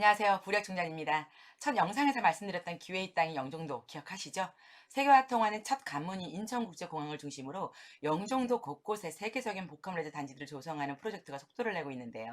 안녕하세요. 부략총장입니다. 첫 영상에서 말씀드렸던 기회의 땅이 영종도 기억하시죠? 세계화 통하는 첫 관문이 인천국제공항을 중심으로 영종도 곳곳에 세계적인 복합레저 단지들을 조성하는 프로젝트가 속도를 내고 있는데요.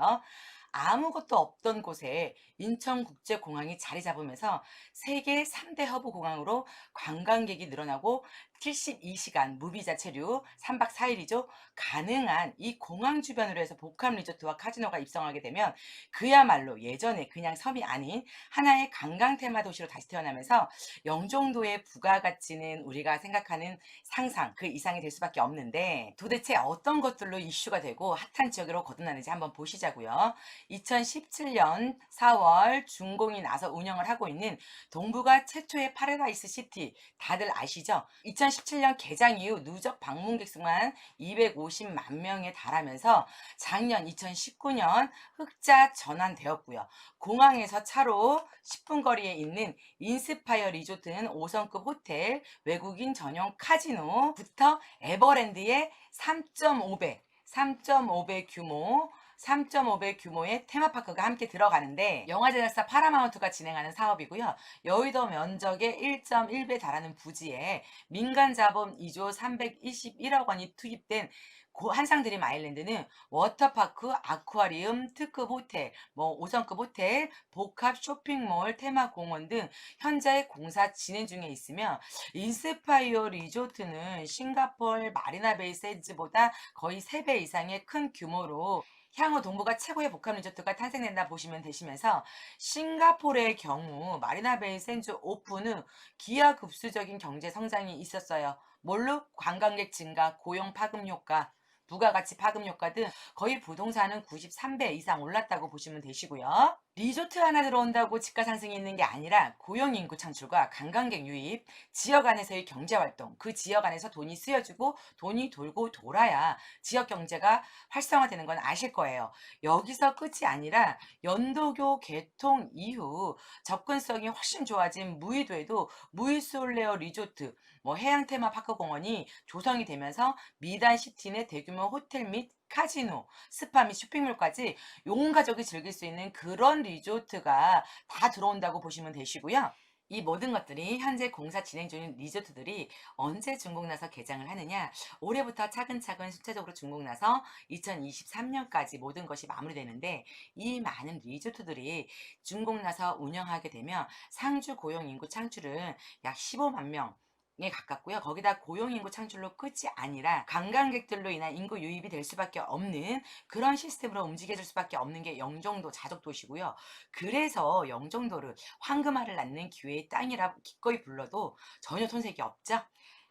아무것도 없던 곳에 인천국제공항이 자리 잡으면서 세계 3대 허브 공항으로 관광객이 늘어나고 72시간 무비자 체류 3박 4일이죠. 가능한 이 공항 주변으로 해서 복합 리조트와 카지노가 입성하게 되면 그야말로 예전에 그냥 섬이 아닌 하나의 관광 테마 도시로 다시 태어나면서 영종도의 부가가치는 우리가 생각하는 상상 그 이상이 될 수밖에 없는데 도대체 어떤 것들로 이슈가 되고 핫한 지역으로 거듭나는지 한번 보시자고요. 2017년 4월 준공이 나서 운영을 하고 있는 동부가 최초의 파라다이스 시티 다들 아시죠? 2017년 개장 이후 누적 방문객 수만 250만 명에 달하면서 작년 2019년 흑자 전환되었고요. 공항에서 차로 10분 거리에 있는 인스파이어 리조트는 5성급 호텔, 외국인 전용 카지노부터 에버랜드의 3.5배, 3.5배 규모 3.5배 규모의 테마파크가 함께 들어가는데 영화 제작사 파라마운트가 진행하는 사업이고요. 여의도 면적의 1.1배 달하는 부지에 민간 자본 2조 321억 원이 투입된 고 한상드림 아일랜드는 워터파크, 아쿠아리움, 특급 호텔, 뭐 5성급 호텔, 복합 쇼핑몰, 테마공원 등 현재 공사 진행 중에 있으며 인스파이어 리조트는 싱가폴 마리나 베이 샌즈보다 거의 3배 이상의 큰 규모로 향후 동부가 최고의 복합 리조트가 탄생된다 보시면 되시면서 싱가포르의 경우 마리나 베이 샌즈 오픈 후 기하급수적인 경제 성장이 있었어요. 뭘로? 관광객 증가, 고용 파급 효과, 부가가치 파급 효과 등 거의 부동산은 93배 이상 올랐다고 보시면 되시고요. 리조트 하나 들어온다고 집가 상승이 있는 게 아니라 고용 인구 창출과 관광객 유입, 지역 안에서의 경제 활동, 그 지역 안에서 돈이 쓰여지고 돈이 돌고 돌아야 지역 경제가 활성화되는 건 아실 거예요. 여기서 끝이 아니라 연도교 개통 이후 접근성이 훨씬 좋아진 무의도에도 무이솔레어 리조트, 뭐 해양 테마 파크 공원이 조성이 되면서 미단 시티 내 대규모 호텔 및 카지노, 스파 및 쇼핑몰까지 온 가족이 즐길 수 있는 그런 리조트가 다 들어온다고 보시면 되시고요. 이 모든 것들이 현재 공사 진행 중인 리조트들이 언제 준공 나서 개장을 하느냐 올해부터 차근차근 수차적으로 준공 나서 2023년까지 모든 것이 마무리되는데 이 많은 리조트들이 준공 나서 운영하게 되면 상주 고용 인구 창출은 약 15만 명 에 가깝고요. 거기다 고용인구 창출로 끝이 아니라 관광객들로 인한 인구 유입이 될 수밖에 없는 그런 시스템으로 움직여질 수밖에 없는 게 영종도 자족도시고요. 그래서 영종도를 황금알을 낳는 기회의 땅이라 기꺼이 불러도 전혀 손색이 없죠.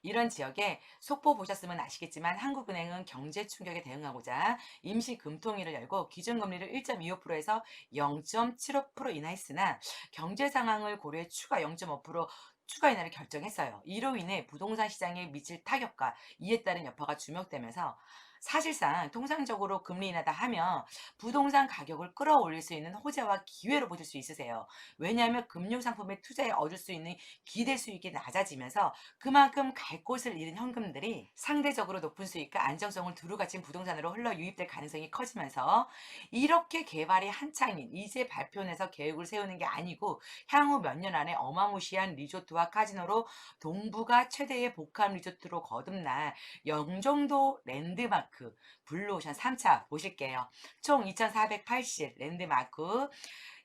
이런 지역에 속보 보셨으면 아시겠지만 한국은행은 경제 충격에 대응하고자 임시 금통위를 열고 기준금리를 1.25%에서 0.75% 인하했으나 경제 상황을 고려해 추가 0.5% 추가 인하를 결정했어요. 이로 인해 부동산 시장에 미칠 타격과 이에 따른 여파가 주목되면서 사실상 통상적으로 금리 인하다 하면 부동산 가격을 끌어올릴 수 있는 호재와 기회로 보실 수 있으세요. 왜냐하면 금융 상품의 투자에 얻을 수 있는 기대 수익이 낮아지면서 그만큼 갈 곳을 잃은 현금들이 상대적으로 높은 수익과 안정성을 두루 갖춘 부동산으로 흘러 유입될 가능성이 커지면서 이렇게 개발이 한창인 이제 발표내서 계획을 세우는 게 아니고 향후 몇 년 안에 어마무시한 리조트와 카지노로 동부가 최대의 복합 리조트로 거듭날 영종도 랜드마크 블루오션 3차 보실게요. 총 2480 랜드마크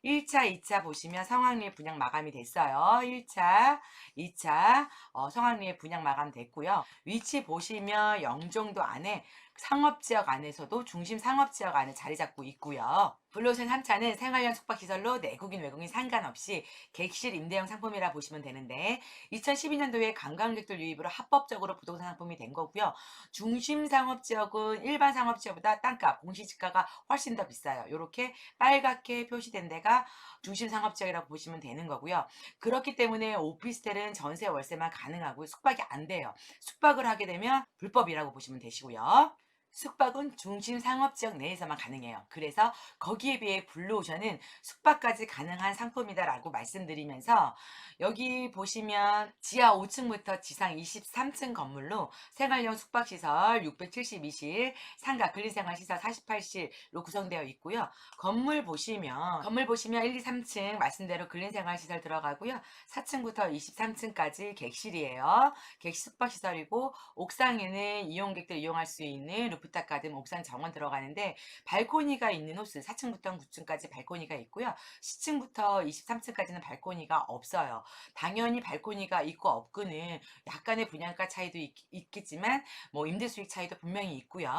1차, 2차 보시면 성황리에 분양 마감이 됐어요. 1차, 2차 어, 성황리에 분양 마감 됐고요. 위치 보시면 영종도 안에 상업지역 안에서도 중심 상업지역 안에 자리 잡고 있고요. 블루오션 3차는 생활형 숙박시설로 내국인 외국인 상관없이 객실 임대형 상품이라 보시면 되는데 2012년도에 관광객들 유입으로 합법적으로 부동산 상품이 된 거고요. 중심 상업지역은 일반 상업지역보다 땅값, 공시지가가 훨씬 더 비싸요. 이렇게 빨갛게 표시된 데가 중심 상업지역이라고 보시면 되는 거고요. 그렇기 때문에 오피스텔은 전세 월세만 가능하고 숙박이 안 돼요. 숙박을 하게 되면 불법이라고 보시면 되시고요. 숙박은 중심 상업지역 내에서만 가능해요. 그래서 거기에 비해 블루오션은 숙박까지 가능한 상품이다라고 말씀드리면서 여기 보시면 지하 5층부터 지상 23층 건물로 생활용 숙박시설 672실, 상가 근린생활시설 48실로 구성되어 있고요. 건물 보시면 건물 보시면 1, 2, 3층 말씀대로 근린생활시설 들어가고요. 4층부터 23층까지 객실이에요. 객실 숙박시설이고 옥상에는 이용객들 이용할 수 있는 루프탑 가든 옥상 정원 들어가는데 발코니가 있는 호스 4층부터 9층까지 발코니가 있고요. 10층부터 23층까지는 발코니가 없어요. 당연히 발코니가 있고 없고는 약간의 분양가 차이도 있, 있겠지만 뭐 임대 수익 차이도 분명히 있고요.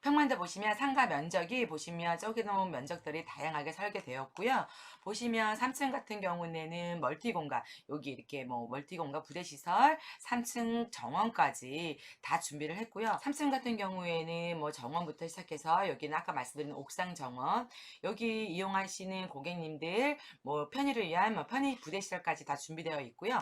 평만도 보시면 상가 면적이 보시면 저기 놓은 면적들이 다양하게 설계되었고요. 보시면 3층 같은 경우에는 멀티 공간 여기 이렇게 뭐 멀티 공간 부대 시설 3층 정원까지 다 준비를 했고요. 3층 같은 경우에는 뭐 정원부터 시작해서 여기는 아까 말씀드린 옥상 정원 여기 이용하시는 고객님들 뭐 편의를 위한 뭐 편의 부대 시설까지 다 준비되어 있고요.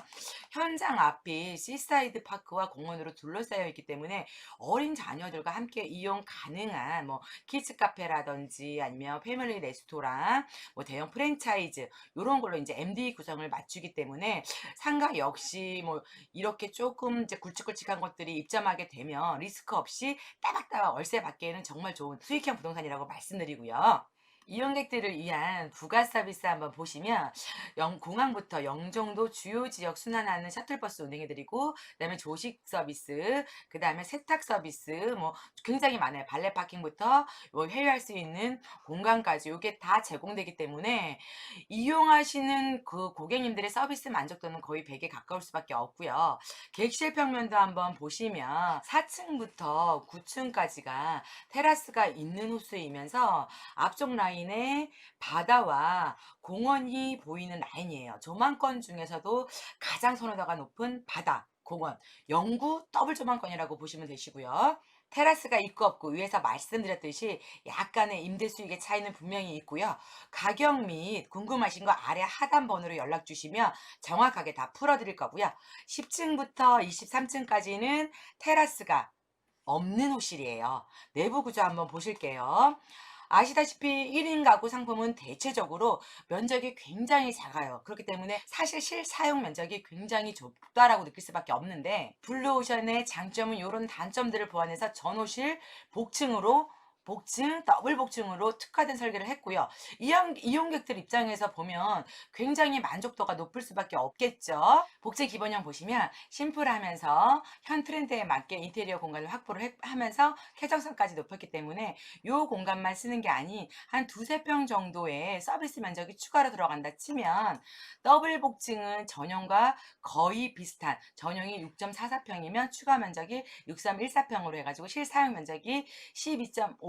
현장 앞이 시사이드 파크와 공원으로 둘러싸여 있기 때문에 어린 자녀들과 함께 이용 가능한 뭐 키즈 카페라든지 아니면 패밀리 레스토랑 뭐 대형 프랜차이즈 이런 걸로 이제 MD 구성을 맞추기 때문에 상가 역시 뭐 이렇게 조금 이제 굵직굵직한 것들이 입점하게 되면 리스크 없이 따박따박 월세 받기에는 정말 좋은 수익형 부동산이라고 말씀드리고요. 이용객들을 위한 부가 서비스 한번 보시면 영, 공항부터 영종도 주요 지역 순환하는 셔틀버스 운행해드리고 그다음에 조식 서비스, 그다음에 세탁 서비스 뭐 굉장히 많아요. 발레 파킹부터 뭐 회유할 수 있는 공간까지 이게 다 제공되기 때문에 이용하시는 그 고객님들의 서비스 만족도는 거의 100에 가까울 수밖에 없고요. 객실 평면도 한번 보시면 4층부터 9층까지가 테라스가 있는 호수이면서 앞쪽 라인 에 바다와 공원이 보이는 라인이에요. 조망권 중에서도 가장 선호도가 높은 바다, 공원, 영구 더블 조망권이라고 보시면 되시고요. 테라스가 있고 없고 위에서 말씀드렸듯이 약간의 임대 수익의 차이는 분명히 있고요. 가격 및 궁금하신 거 아래 하단 번호로 연락 주시면 정확하게 다 풀어드릴 거고요. 10층부터 23층까지는 테라스가 없는 호실이에요. 내부 구조 한번 보실게요. 아시다시피 1인 가구 상품은 대체적으로 면적이 굉장히 작아요. 그렇기 때문에 사실 실사용 면적이 굉장히 좁다라고 느낄 수밖에 없는데 블루오션의 장점은 이런 단점들을 보완해서 전호실 복층으로 복층, 더블 복층으로 특화된 설계를 했고요. 이용, 이용객들 입장에서 보면 굉장히 만족도가 높을 수밖에 없겠죠. 복층 기본형 보시면 심플하면서 현 트렌드에 맞게 인테리어 공간을 확보를 해- 하면서 쾌적성까지 높였기 때문에 이 공간만 쓰는 게 아닌 한 두세 평 정도의 서비스 면적이 추가로 들어간다 치면 더블 복층은 전용과 거의 비슷한 전용이 6.44평이면 추가 면적이 6314평으로 해가지고 실사용 면적이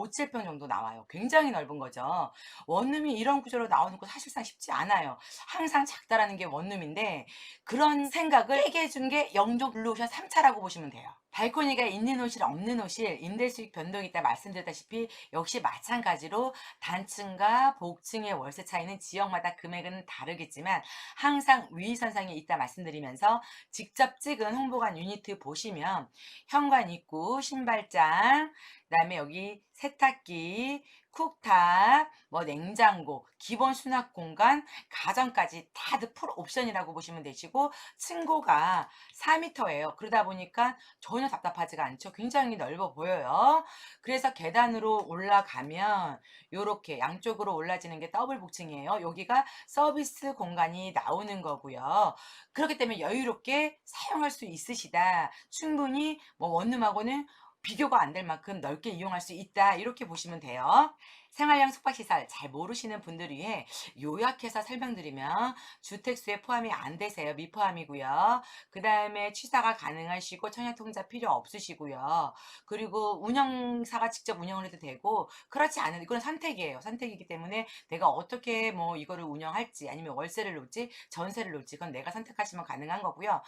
12.57평 정도 나와요. 굉장히 넓은 거죠. 원룸이 이런 구조로 나오는 거 사실상 쉽지 않아요. 항상 작다라는 게 원룸인데 그런 생각을 깨게 해준 게 영종 블루오션 3차라고 보시면 돼요. 발코니가 있는 호실 없는 호실 임대 수익 변동이 있다 말씀드렸다시피 역시 마찬가지로 단층과 복층의 월세 차이는 지역마다 금액은 다르겠지만 항상 위선상에 있다 말씀드리면서 직접 찍은 홍보관 유니트 보시면 현관 입구 신발장 그 다음에 여기 세탁기 쿡탑 뭐 냉장고 기본 수납 공간 가전까지 다들 풀 옵션이라고 보시면 되시고 층고가 4m예요. 그러다 보니까 전혀 답답하지가 않죠. 굉장히 넓어 보여요. 그래서 계단으로 올라가면 요렇게 양쪽으로 올라지는 게 더블 복층이에요. 여기가 서비스 공간이 나오는 거고요. 그렇기 때문에 여유롭게 사용할 수 있으시다. 충분히 뭐 원룸하고는 비교가 안 될 만큼 넓게 이용할 수 있다 이렇게 보시면 돼요. 생활형 숙박시설 잘 모르시는 분들 위해 요약해서 설명드리면 주택수에 포함이 안 되세요. 미포함이고요. 그 다음에 취사가 가능하시고 청약통자 필요 없으시고요. 그리고 운영사가 직접 운영을 해도 되고 그렇지 않은 이건 선택이에요. 선택이기 때문에 내가 어떻게 뭐 이거를 운영할지 아니면 월세를 놓을지 전세를 놓을지 그건 내가 선택하시면 가능한 거고요.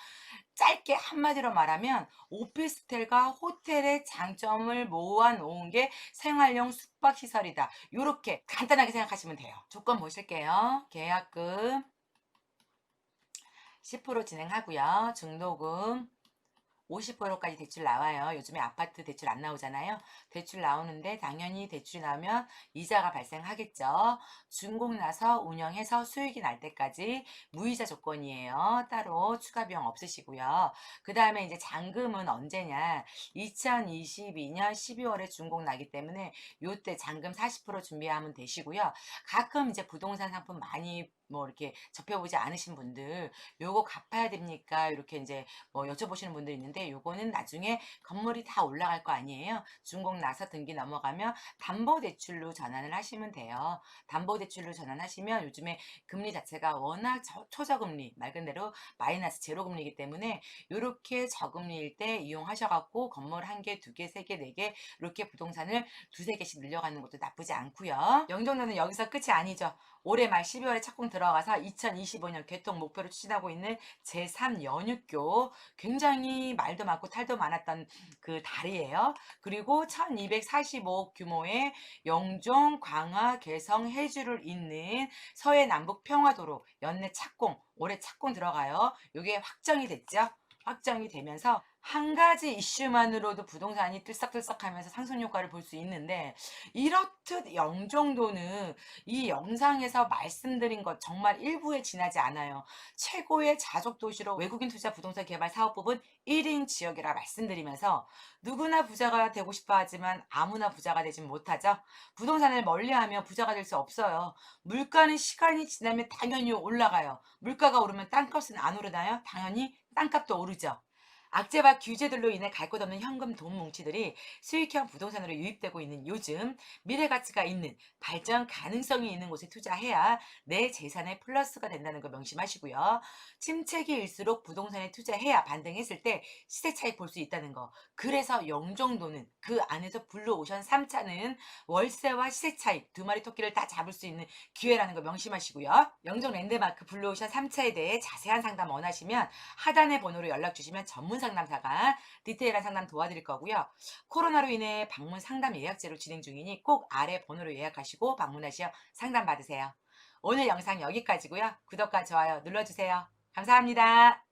짧게 한마디로 말하면 오피스텔과 호텔의 장점을 모아 놓은 게 생활용 숙박 시설이다. 이렇게 간단하게 생각하시면 돼요. 조건 보실게요. 계약금 10% 진행하고요. 중도금 50%까지 대출 나와요. 요즘에 아파트 대출 안 나오잖아요. 대출 나오는데 당연히 대출이 나오면 이자가 발생하겠죠. 준공 나서 운영해서 수익이 날 때까지 무이자 조건이에요. 따로 추가 비용 없으시고요. 그 다음에 이제 잔금은 언제냐? 2022년 12월에 준공 나기 때문에 요때 잔금 40% 준비하면 되시고요. 가끔 이제 부동산 상품 많이 뭐 이렇게 접해보지 않으신 분들 요거 갚아야 됩니까? 이렇게 이제 뭐 여쭤보시는 분들 있는데 요거는 나중에 건물이 다 올라갈 거 아니에요. 준공 나서 등기 넘어가면 담보대출로 전환을 하시면 돼요. 담보대출로 전환하시면 요즘에 금리 자체가 워낙 저- 초저금리 말 그대로 마이너스 제로금리이기 때문에 요렇게 저금리일 때 이용하셔갖고 건물 한 개, 두 개, 세 개, 네 개 이렇게 부동산을 두세 개씩 늘려가는 것도 나쁘지 않고요. 영종도는 여기서 끝이 아니죠. 올해 말 12월에 착공 들어 가서 2025년 개통 목표로 추진하고 있는 제3연육교 굉장히 말도 많고 탈도 많았던 그 다리예요. 그리고 1245억 규모의 영종, 광화, 개성, 해주를 잇는 서해 남북 평화도로 연내 착공 올해 착공 들어가요. 이게 확정이 됐죠. 확정이 되면서 한 가지 이슈만으로도 부동산이 들썩들썩하면서 상승 효과를 볼 수 있는데 이렇듯 영종도는 이 영상에서 말씀드린 것 정말 일부에 지나지 않아요. 최고의 자족 도시로 외국인 투자 부동산 개발 사업 부분 1인 지역이라 말씀드리면서 누구나 부자가 되고 싶어 하지만 아무나 부자가 되진 못하죠. 부동산을 멀리하면 부자가 될 수 없어요. 물가는 시간이 지나면 당연히 올라가요. 물가가 오르면 땅값은 안 오르나요? 당연히 땅값도 오르죠. 악재와 규제들로 인해 갈 것 없는 현금 돈 뭉치들이 수익형 부동산으로 유입되고 있는 요즘 미래 가치가 있는 발전 가능성이 있는 곳에 투자해야 내 재산의 플러스가 된다는 거 명심하시고요. 침체기일수록 부동산에 투자해야 반등했을 때 시세 차익 볼 수 있다는 거. 그래서 영종도는 그 안에서 블루오션 3차는 월세와 시세 차익 두 마리 토끼를 다 잡을 수 있는 기회라는 거 명심하시고요. 영종 랜드마크 블루오션 3차에 대해 자세한 상담 원하시면 하단의 번호로 연락 주시면 전문 상담사가 디테일한 상담 도와드릴 거고요. 코로나로 인해 방문 상담 예약제로 진행 중이니 꼭 아래 번호로 예약하시고 방문하시어 상담 받으세요. 오늘 영상 여기까지고요. 구독과 좋아요 눌러주세요. 감사합니다.